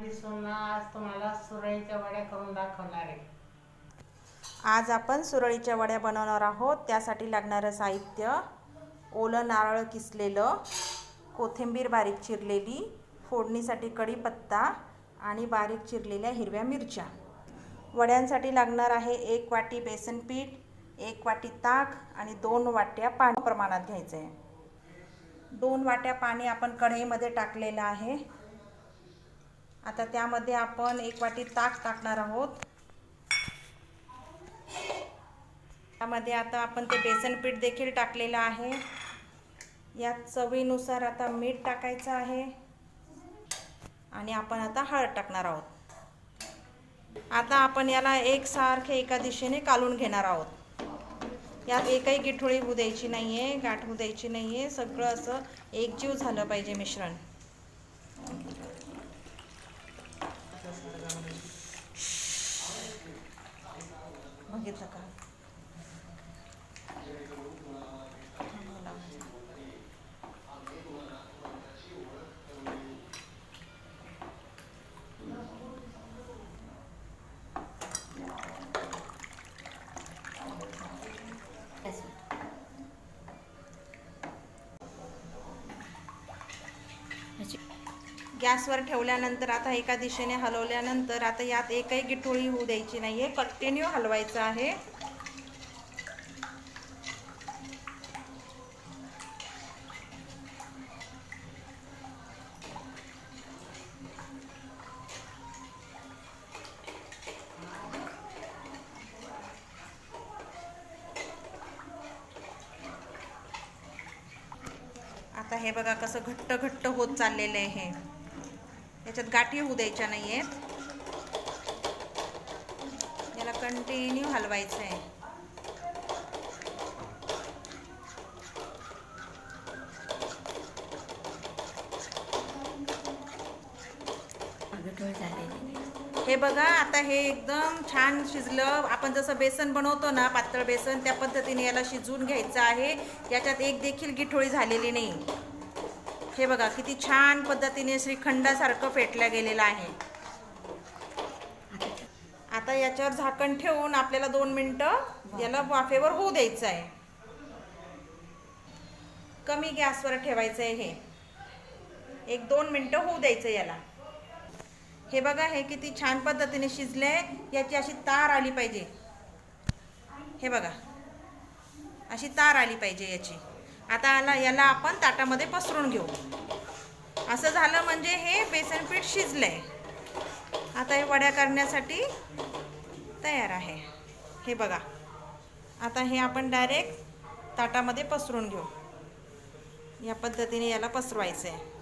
मी सोना आज तुम्हाला सुरळीच्या वड्या करून दाखवणार आहे. आज आपण सुरळीच्या वड्या बनवणार आहोत. त्यासाठी लागणारं साहित्य ओलं नारळ किसलेलं कोथिंबीर बारीक चिरलेली फोडणीसाठी कढीपत्ता आणि बारीक चिरलेल्या हिरव्या मिरच्या. वड्यांसाठी लागणार आहे एक वाटी बेसन पीठ एक वाटी ताक आणि दोन वाट्या पाणी. प्रमाणात घ्यायचं आहे दोन वाट्या पाणी आपण कढईमध्ये टाकलेलं आहे. आता त्यामध्ये आपण एक वाटी ताक टाकणार आहोत. त्यामध्ये आता आपण ते बेसन पीठ देखील टाकलेलं आहे. यात चवीनुसार आता मीठ टाकायचं आहे. आणि आपण आता हळद टाकणार आहोत. आता आपण याला एकसारखे एका दिशेने कालून घेणार आहोत. यात एकही गिठोळी होऊ द्यायची नाही आहे गाठ होऊ द्यायची नाही आहे सगळं असं एकजीव झालं पाहिजे मिश्रण. बघितलं का? गॅसवर ठेवल्यानंतर आता एका दिशेने हलवल्यानंतर आता यात एकही गिठोळी होऊ द्यायची नाही आहे कंटिन्यू हलवायचं आहे. आता हे बघा कसं घट्ट घट्ट होत चाललेलं आहे. हे याच्यात गाठी होऊ द्यायच्या नाही आहेत याला कंटिन्यू हलवायचं आहे हे बघा आता हे एकदम छान शिजलं. आपण जसं बेसन बनवतो ना पातळ बेसन त्या पद्धतीने याला शिजवून घ्यायचं आहे. याच्यात एक देखील गिठोळी झालेली नाही. हे बघा किती छान पद्धतीने श्रीखंडासारखं फेटल्या गेलेलं आहे. आता याच्यावर झाकण ठेवून आपल्याला दोन मिनटं याला वाफेवर होऊ द्यायचं आहे. कमी गॅसवर ठेवायचं आहे हे. एक दोन मिनटं होऊ द्यायचं याला. हे बघा हे किती छान पद्धतीने शिजले याची अशी तार आली पाहिजे. हे बघा अशी तार आली पाहिजे याची. आता आला याला आपण ताटामध्ये पसरून घेऊ. असं झालं म्हणजे हे बेसन पीठ आहे आता हे वड्या करण्यासाठी तयार आहे. हे बघा. आता हे आपण डायरेक्ट ताटामध्ये पसरून घेऊ. या पद्धतीने याला पसरवायचं आहे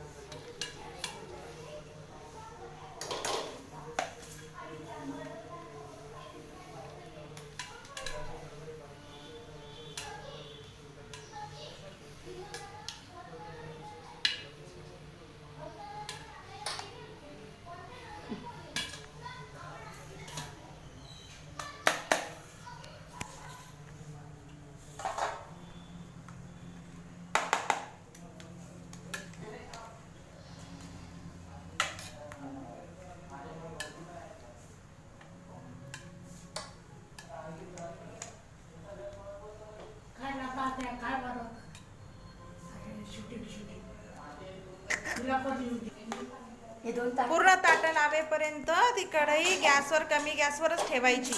हे दोन पूर्ण ताटं लावेपर्यंत ती कढई गॅसवर कमी गॅसवरच ठेवायची.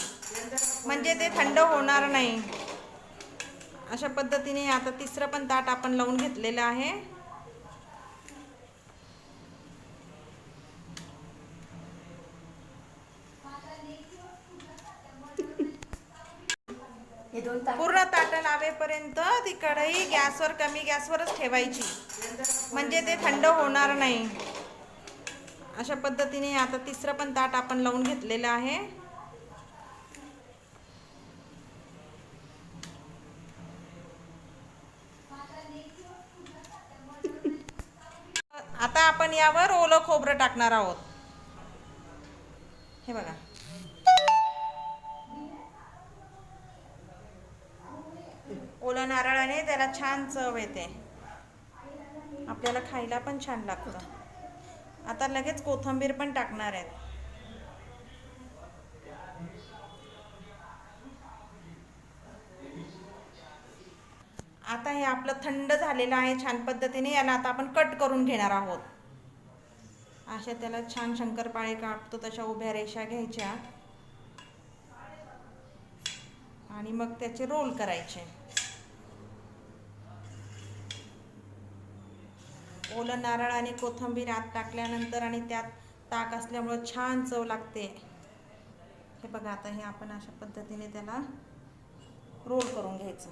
म्हणजे ते थंड होणार नाही. अशा पद्धतीने आता तिसरं पण ताट आपण लावून घेतलेलं आहे. हे पूर्ण ताटं लावेपर्यंत ती कढई गॅसवर कमी गॅसवरच ठेवायची. म्हणजे ते थंड होणार नाही. अशा पद्धतीने आता तिसरं पण ताट आपण लावून घेतलेलं आहे. आता आपण यावर ओलं खोबरं टाकणार आहोत. हे बघा. ओलं नारळाने त्याला छान चव येते. आपल्याला खायला पण छान लागतं. आता लगेच कोथिंबीर पण टाकणार आहेत. आता हे आपलं थंड झालेलं आहे छान पद्धतीने याला आता आपण कट करून घेणार आहोत. अशा त्याला छान शंकरपाळे कापतो तशा उभ्या रेषा घ्यायच्या. आणि मग त्याचे रोल करायचे. ओलं नारळ आणि कोथिंबीर आत टाकल्यानंतर आणि त्यात ताक असल्यामुळं छान चव लागते. हे बघा आता हे आपण अशा पद्धतीने त्याला रोल करून घ्यायचं.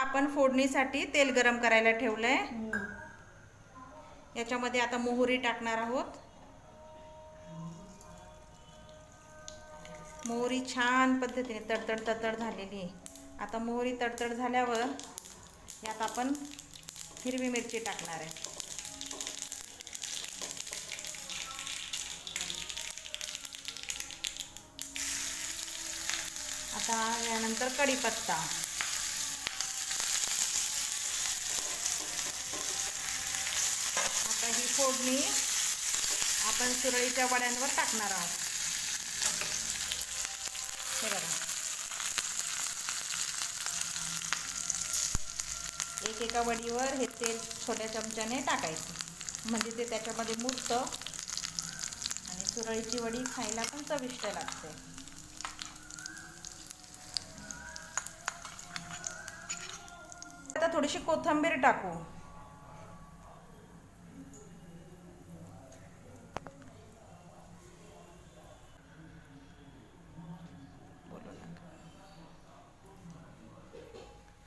आपण फोडणीसाठी तेल गरम करायला ठेवलंय. याच्यामध्ये आता मोहरी टाकणार आहोत. मोहरी छान पद्धतीने तडतड तडतड झालेली आहे. आता मोहरी तडतड झाल्यावर यात आपण हिरवी मिरची टाकणार आहे. आता यानंतर कढीपत्ता. आता ही फोडणी आपण सुरळीच्या वड्यांवर टाकणार आहोत हे बघा एक एका वडीवर हे तेल छोट्या चमच्याने टाकायचं. म्हणजे ते त्याच्यामध्ये मुरतं. आणि सुरळीची वडी खायला पण चविष्ट लागते. आता थोडीशी कोथिंबीर टाकू.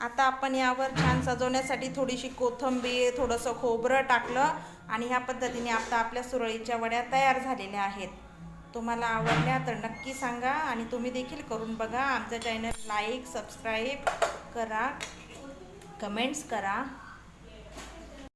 आता आपण यावर छान सजवण्यासाठी थोडीशी कोथिंबीर थोडंसं खोबरं टाकलं आणि ह्या पद्धतीने आता आपल्या सुरळीच्या वड्या तयार झालेल्या आहेत. तुम्हाला आवडल्या तर नक्की सांगा आणि तुम्ही देखील करून बघा. आमचं चॅनल लाईक सबस्क्राईब करा. कमेंट्स करा.